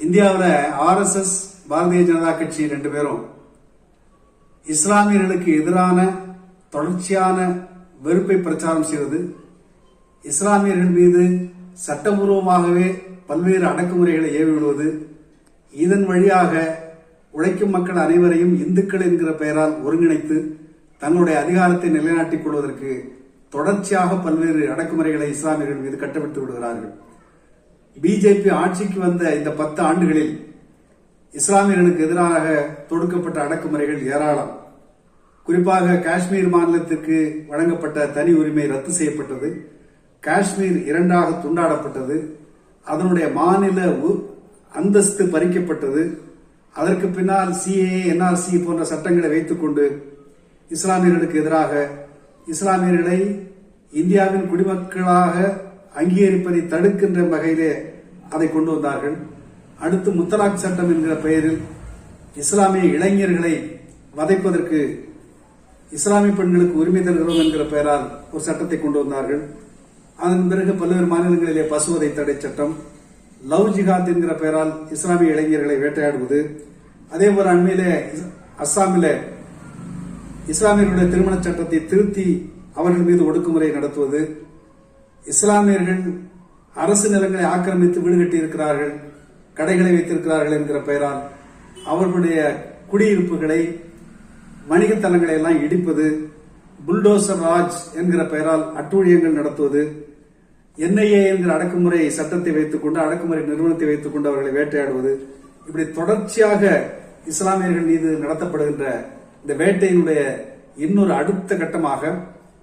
இந்தியாவில் ஆர்எஸ்எஸ் பாரதிய ஜனதா கட்சி ரெண்டு பேரும் இஸ்லாமியர்களுக்கு எதிரான தொடர்ச்சியான வெறுப்பை பிரச்சாரம் செய்வது இஸ்லாமியர்கள் மீது சட்டபூர்வமாகவே பல்வேறு அடக்குமுறைகளை ஏவி விடுவது இதன் வழியாக உழைக்கும் மக்கள் அனைவரையும் இந்துக்கள் என்கிற பெயரால் ஒருங்கிணைத்து தன்னுடைய அதிகாரத்தை நிலைநாட்டிக் கொள்வதற்கு தொடர்ச்சியாக பல்வேறு அடக்குமுறைகளை இஸ்லாமியர்கள் மீது கட்டவிழ்த்து விடுகிறார்கள். பிஜேபி ஆட்சிக்கு வந்த இந்த பத்து ஆண்டுகளில் இஸ்லாமியர்களுக்கு எதிராக தொடுக்கப்பட்ட அடக்குமுறைகள் ஏராளம். குறிப்பாக காஷ்மீர் மாநிலத்திற்கு வழங்கப்பட்ட தனி உரிமை ரத்து செய்யப்பட்டது. காஷ்மீர் இரண்டாக துண்டாடப்பட்டது. அதனுடைய மாநில உ- அந்தஸ்து பறிக்கப்பட்டது. அதற்கு பின்னால் சிஏ என்ஆர்சி போன்ற சட்டங்களை வைத்துக்கொண்டு இஸ்லாமியர்களுக்கு எதிராக இஸ்லாமியர்களை இந்தியாவின் குடிமக்களாக அங்கீகரிப்பதை தடுக்கின்ற வகையிலே அதை கொண்டு வந்தார்கள். அடுத்து முத்தலாக் சட்டம் என்கிற பெயரில் இஸ்லாமிய இளைஞர்களை வதைப்பதற்கு இஸ்லாமிய பெண்களுக்கு உரிமை தருகிறோம் என்கிற பெயரால் ஒரு சட்டத்தை கொண்டு வந்தார்கள். அதன் பிறகு பல்வேறு மாநிலங்களிலே பசுவதை தடை சட்டம் லவ் ஜிகாத் என்கிற பெயரால் இஸ்லாமிய இளைஞர்களை வேட்டையாடுவது அதே போல அண்மையிலே இஸ்- அஸ்ஸாமிலே இஸ்லாமியர்களுடைய திருமண சட்டத்தை திருத்தி அவர்கள் மீது ஒடுக்குமுறை நடத்துவது இஸ்லாமியர்கள் அரசு நிலங்களை ஆக்கிரமித்து வீடு கட்டியிருக்கிறார்கள் கடைகளை வைத்திருக்கிறார்கள் என்கிற பெயரால் அவர்களுடைய குடியிருப்புகளை வணிகத் தலங்களை எல்லாம் இடிப்பது புல்டோசர் ராஜ் என்கிற பெயரால் அட்டூழியங்கள் நடத்துவது என்ஐஏ என்கிற அடக்குமுறை சட்டத்தை வைத்துக்கொண்டு அடக்குமுறை நிறுவனத்தை வைத்துக்கொண்டு அவர்களை வேட்டையாடுவது இப்படி தொடர்ச்சியாக இஸ்லாமியர்கள் மீது நடத்தப்படுகின்ற இந்த வேட்டையினுடைய இன்னொரு அடுத்த கட்டமாக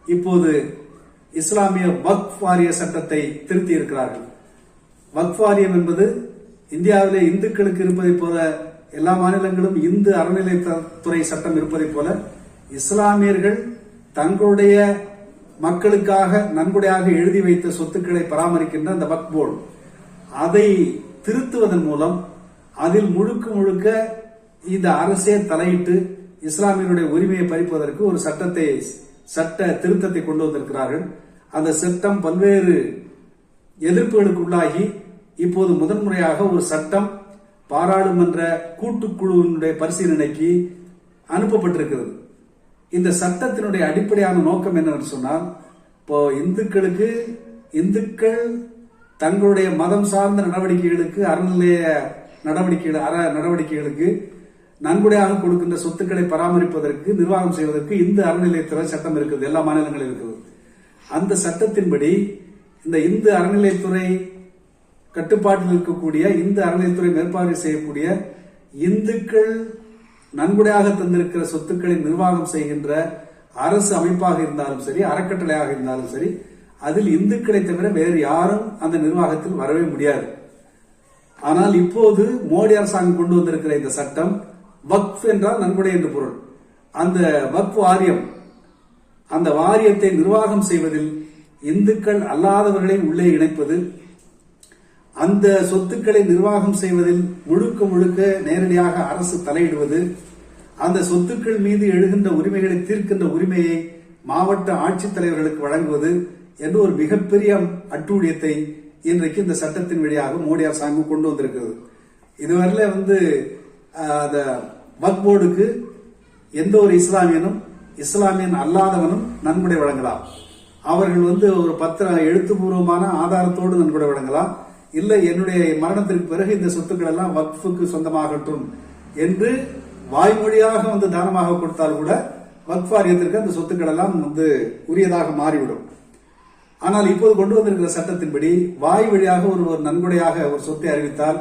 இப்போது இஸ்லாமிய வக்ஃப் வாரிய சட்டத்தை திருத்தி இருக்கிறார்கள் வக்ஃப் வாரியம் என்பது இந்தியாவிலே இந்துக்களுக்கு இருப்பதைப் போல எல்லா மாநிலங்களும் இந்து அறநிலையத்துறை சட்டம் இருப்பதைப் போல இஸ்லாமியர்கள் தங்களுடைய மக்களுக்காக நன்கொடையாக எழுதி வைத்த சொத்துக்களை பராமரிக்கின்ற அந்த வக் போர்டு. அதை திருத்துவதன் மூலம் அதில் முழுக்க முழுக்க இந்த அரசே தலையிட்டு இஸ்லாமியருடைய உரிமையை பறிப்பதற்கு ஒரு சட்டத்தை சட்ட திருத்தத்தை கொண்டு வந்திருக்கிறார்கள். அந்த சட்டம் பல்வேறு எதிர்ப்புகளுக்கு உள்ளாகி இப்போது முதன்முறையாக ஒரு சட்டம் பாராளுமன்ற கூட்டுக்குழுவினுடைய பரிசீலனைக்கு அனுப்பப்பட்டிருக்கிறது. இந்த சட்டத்தினுடைய அடிப்படையான நோக்கம் என்னன்னு சொன்னால் இப்போ இந்துக்களுக்கு இந்துக்கள் தங்களுடைய மதம் சார்ந்த நடவடிக்கைகளுக்கு அறநிலைய நடவடிக்கைகள் அற நடவடிக்கைகளுக்கு நன்கொடையாக கொடுக்கின்ற சொத்துக்களை பராமரிப்பதற்கு நிர்வாகம் செய்வதற்கு இந்து அறநிலையத்துறை சட்டம் இருக்குது எல்லா மாநிலங்களிலும் இருக்குது. அந்த சட்டத்தின்படி இந்த இந்து அறநிலையத்துறை கட்டுப்பாட்டில் இருக்கக்கூடிய இந்து அறநிலையத்துறை மேற்பார்வை செய்யக்கூடிய இந்துக்கள் நன்கொடையாக தந்திருக்கிற சொத்துக்களை நிர்வாகம் செய்கின்ற அரசு அமைப்பாக இருந்தாலும் சரி அறக்கட்டளையாக இருந்தாலும் சரி அதில் இந்துக்களை தவிர வேறு யாரும் அந்த நிர்வாகத்தில் வரவே முடியாது. ஆனால் இப்போது மோடி அரசாங்கம் கொண்டு வந்திருக்கிற இந்த சட்டம் வக்ஃப் என்றால் நன்கொடை என்று பொருள். அந்த வக்ஃப் வாரியம் அந்த வாரியத்தை நிர்வாகம் செய்வதில் இந்துக்கள் அல்லாதவர்களை உள்ளே இணைப்பது அந்த சொத்துக்களை நிர்வாகம் செய்வதில் முழுக்க முழுக்க நேரடியாக அரசு தலையிடுவது அந்த சொத்துக்கள் மீது எழுகின்ற உரிமைகளை தீர்க்கின்ற உரிமையை மாவட்ட ஆட்சித்தலைவர்களுக்கு வழங்குவது என்று ஒரு மிகப்பெரிய அட்டூழியத்தை இன்றைக்கு இந்த சட்டத்தின் வழியாக மோடி அரசாங்கம் கொண்டு வந்திருக்கிறது. இதுவரையில வந்து அந்த வக் போர்டுக்கு எந்த ஒரு இஸ்லாமியனும் இஸ்லாமியன் அல்லாதவனும் நன்கொடை வழங்கலாம். அவர்கள் வந்து ஒரு பத்திர எழுத்துப்பூர்வமான ஆதாரத்தோடு நன்கொடை வழங்கலாம். இல்லை என்னுடைய மரணத்திற்கு பிறகு இந்த சொத்துக்கள் எல்லாம் வக்ஃபுக்கு சொந்தமாகட்டும் என்று வாய்மொழியாக வந்து தானமாக கொடுத்தால் கூட வக்ஃப் வாரியத்திற்கு அந்த சொத்துக்கள் எல்லாம் வந்து உரியதாக மாறிவிடும். ஆனால் இப்போது கொண்டு வந்திருக்கிற சட்டத்தின்படி வாய் வழியாக ஒரு ஒரு நன்கொடையாக ஒரு சொத்தை அறிவித்தால்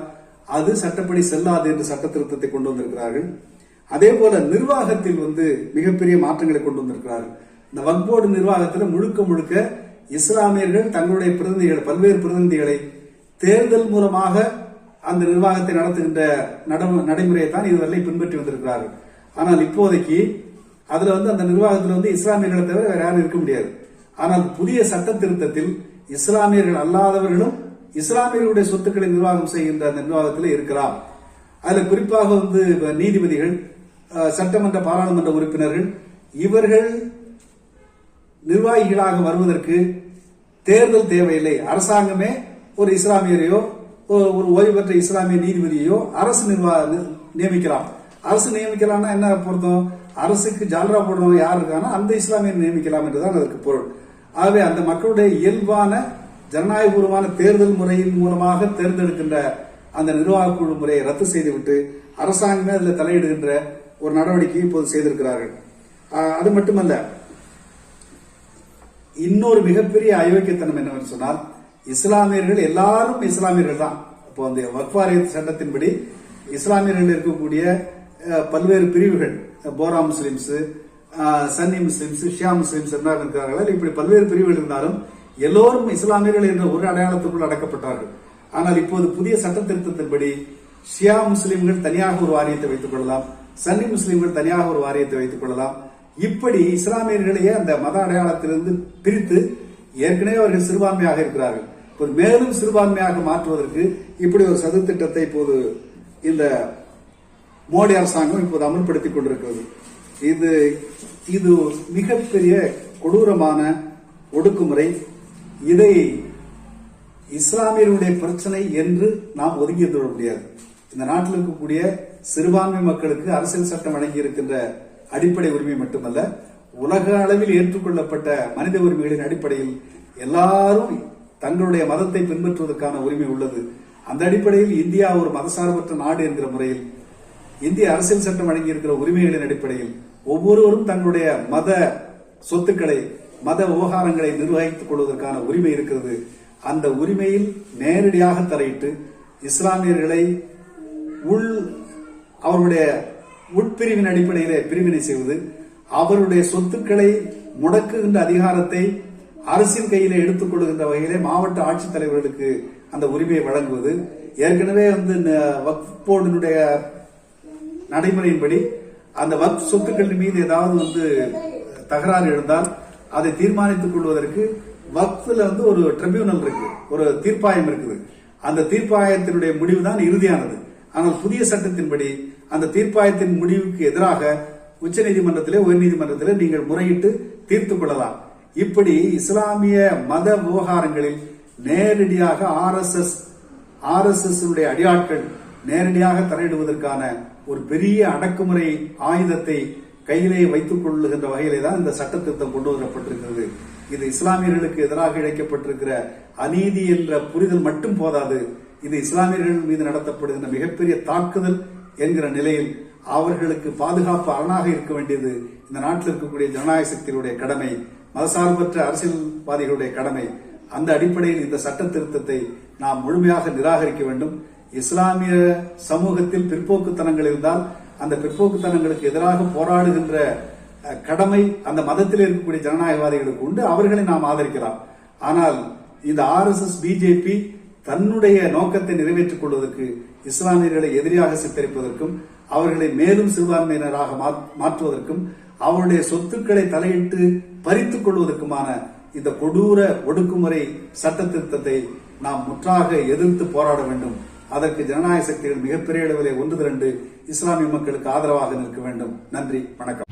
அது சட்டப்படி செல்லாது என்று சட்ட திருத்தத்தை கொண்டு வந்திருக்கிறார்கள். அதே போல நிர்வாகத்தில் வந்து மிகப்பெரிய மாற்றங்களை கொண்டு வந்திருக்கிறார்கள் இந்த வக்போர்டு நிர்வாகத்தில் முழுக்க முழுக்க இஸ்லாமியர்கள் தங்களுடைய பிரதிநிதிகள் பல்வேறு பிரதிநிதிகளை தேர்தல் மூலமாக அந்த நிர்வாகத்தை நடத்துகின்ற நடைமுறையை தான் இதுவரை பின்பற்றி வந்திருக்கிறார்கள் ஆனால் இப்போதைக்கு அதுல வந்து அந்த நிர்வாகத்தில் வந்து இஸ்லாமியர்களை தவிர வேற யாரும் இருக்க முடியாது. ஆனால் புதிய சட்ட திருத்தத்தில் இஸ்லாமியர்கள் அல்லாதவர்களும் இஸ்லாமியர்களுடைய சொத்துக்களை நிர்வாகம் செய்கின்ற அந்த நிர்வாகத்தில் இருக்கலாம். அதுல குறிப்பாக வந்து நீதிபதிகள் சட்டமன்ற பாராளுமன்ற உறுப்பினர்கள் இவர்கள் நிர்வாகிகளாக வருவதற்கு தேர்தல் தேவையில்லை. அரசாங்கமே ஒரு இஸ்லாமியரையோ ஒரு ஓய்வு பெற்ற இஸ்லாமிய நீதிபதியோ அரசு நிர்வாக நியமிக்கலாம். அரசு நியமிக்கலாம்னா என்ன பொருத்தம்? அரசுக்கு ஜால்ரா போடுறவங்க யார் இருக்கானோ அந்த இஸ்லாமியர் நியமிக்கலாம் என்றுதான் அதற்கு பொருள். ஆகவே அந்த மக்களுடைய இயல்பான ஜனநாயகபூர்வமான தேர்தல் முறையின் மூலமாக தேர்ந்தெடுக்கின்ற அந்த நிர்வாக குழு முறையை ரத்து செய்துவிட்டு அரசாங்கமே அதில் தலையிடுகின்ற ஒரு நடவடிக்கை இப்போது செய்திருக்கிறார்கள். அது மட்டுமல்ல இன்னொரு மிகப்பெரிய அயோக்கியத்தனம் என்னவென்று சொன்னால் இஸ்லாமியர்கள் எல்லாரும் இஸ்லாமியர்கள் தான். இப்போ அந்த வக்வாரிய சட்டத்தின்படி இஸ்லாமியர்கள் இருக்கக்கூடிய பல்வேறு பிரிவுகள் Bohra Muslims Sunni Muslims Shia Muslims என்ன இருக்கிறார்கள். இப்படி பல்வேறு பிரிவுகள் இருந்தாலும் எல்லோரும் இஸ்லாமியர்கள் என்ற ஒரு அடையாளத்துக்குள் அடக்கப்பட்டார்கள். ஆனால் இப்போது புதிய சட்ட திருத்தத்தின்படி ஷியா முஸ்லிம்கள் தனியாக ஒரு வாரியத்தை வைத்துக் கொள்ளலாம். சன்னி முஸ்லீம்கள் தனியாக ஒரு வாரியத்தை வைத்துக் கொள்ளலாம். இப்படி இஸ்லாமியர்களையே அந்த மத அடையாளத்திலிருந்து பிரித்து ஏற்கனவே அவர்கள் சிறுபான்மையாக இருக்கிறார்கள். இப்போது மேலும் சிறுபான்மையாக மாற்றுவதற்கு இப்படி ஒரு சதுத்திட்டத்தை இப்போது இந்த மோடி அரசாங்கம் இப்போது அமல்படுத்திக் கொண்டிருக்கிறது. இது இது மிகப்பெரிய கொடூரமான ஒடுக்குமுறை. இதை இஸ்லாமியருடைய பிரச்சனை என்று நாம் ஒதுங்கி விட முடியாது. இந்த நாட்டில் இருக்கக்கூடிய சிறுபான்மை மக்களுக்கு அரசியல் சட்டம் வழங்கி இருக்கின்ற அடிப்படை உரிமை மட்டுமல்ல உலக அளவில் ஏற்றுக்கொள்ளப்பட்ட மனித உரிமைகளின் அடிப்படையில் எல்லாரும் தங்களுடைய மதத்தை பின்பற்றுவதற்கான உரிமை உள்ளது. அந்த அடிப்படையில் இந்தியா ஒரு மதசார்பற்ற நாடு என்கிற முறையில் இந்திய அரசியல் சட்டம் வழங்கியிருக்கிற உரிமைகளின் அடிப்படையில் ஒவ்வொருவரும் தங்களுடைய மத சொத்துக்களை மத விவகாரங்களை நிர்வகித்துக் கொள்வதற்கான உரிமை இருக்கிறது. அந்த உரிமையில் நேரடியாக தலையிட்டு இஸ்லாமியர்களை உள் அவருடைய உட்பிரிவின் அடிப்படையிலே பிரிவினை செய்வது அவருடைய சொத்துக்களை முடக்குகின்ற அதிகாரத்தை அரசின் கையிலே எடுத்துக் கொள்கின்ற வகையிலே மாவட்ட ஆட்சித்தலைவர்களுக்கு அந்த உரிமையை வழங்குவது. ஏற்கனவே வந்து வக்ஃப் போர்டினுடைய நடைமுறையின்படி அந்த வக்ஃப் சொத்துக்கள் மீது ஏதாவது வந்து தகராறு எழுந்தால் அதை தீர்மானித்துக் கொள்வதற்கு வக்ஃபில் வந்து ஒரு ட்ரிபியூனல் இருக்கு. ஒரு தீர்ப்பாயம் இருக்குது. அந்த தீர்ப்பாயத்தினுடைய முடிவு தான் இறுதியானது. ஆனால் புதிய சட்டத்தின்படி அந்த தீர்ப்பாயத்தின் முடிவுக்கு எதிராக உச்சநீதிமன்றத்திலே உயர்நீதிமன்றத்திலே நீங்கள் முறையிட்டு தீர்த்துக் கொள்ளலாம். இப்படி இஸ்லாமிய மத விவகாரங்களில் நேரடியாக ஆர்எஸ்எஸ் எஸ் எஸ் அடியாட்கள் நேரடியாக தலையிடுவதற்கான ஒரு பெரிய அடக்குமுறை ஆயுதத்தை கையிலே வைத்துக் கொள்ளுகின்ற வகையிலே தான் இந்த சட்ட திருத்தம் கொண்டு வரப்பட்டிருக்கிறது. இது இஸ்லாமியர்களுக்கு எதிராக இழைக்கப்பட்டிருக்கிற அநீதி என்ற புரிதல் மட்டும் போதாது. இது இஸ்லாமியர்கள் மீது நடத்தப்படுகின்ற மிகப்பெரிய தாக்குதல் என்கிற நிலையில் அவர்களுக்கு பாதுகாப்பு அரணாக இருக்க வேண்டியது இந்த நாட்டில் இருக்கக்கூடிய ஜனநாயக சக்திகளுடைய கடமை மதசார்பற்ற அரசியல்வாதிகளுடைய கடமை. அந்த அடிப்படையில் இந்த சட்ட திருத்தத்தை நாம் முழுமையாக நிராகரிக்க வேண்டும். இஸ்லாமிய சமூகத்தில் பிற்போக்குத்தனங்கள் இருந்தால் அந்த பிற்போக்குத்தனங்களுக்கு எதிராக போராடுகின்ற கடமை அந்த மதத்தில் இருக்கக்கூடிய ஜனநாயகவாதிகளுக்கு உண்டு. அவர்களை நாம் ஆதரிக்கலாம். ஆனால் இந்த ஆர்எஸ்எஸ் பிஜேபி தன்னுடைய நோக்கத்தை நிறைவேற்றிக் கொள்வதற்கு இஸ்லாமியர்களை எதிரியாக சித்தரிப்பதற்கும் அவர்களை மேலும் சிறுபான்மையினராக மாற்றுவதற்கும் அவருடைய சொத்துக்களை தலையிட்டு பறித்துக் கொள்வதற்குமான இந்த கொடூர ஒடுக்குமுறை சட்ட திருத்தத்தை நாம் முற்றாக எதிர்த்து போராட வேண்டும். அதற்கு ஜனநாயக சக்திகள் மிகப்பெரிய அளவிலே ஒன்று திரண்டு இஸ்லாமிய மக்களுக்கு ஆதரவாக நிற்க வேண்டும். நன்றி வணக்கம்.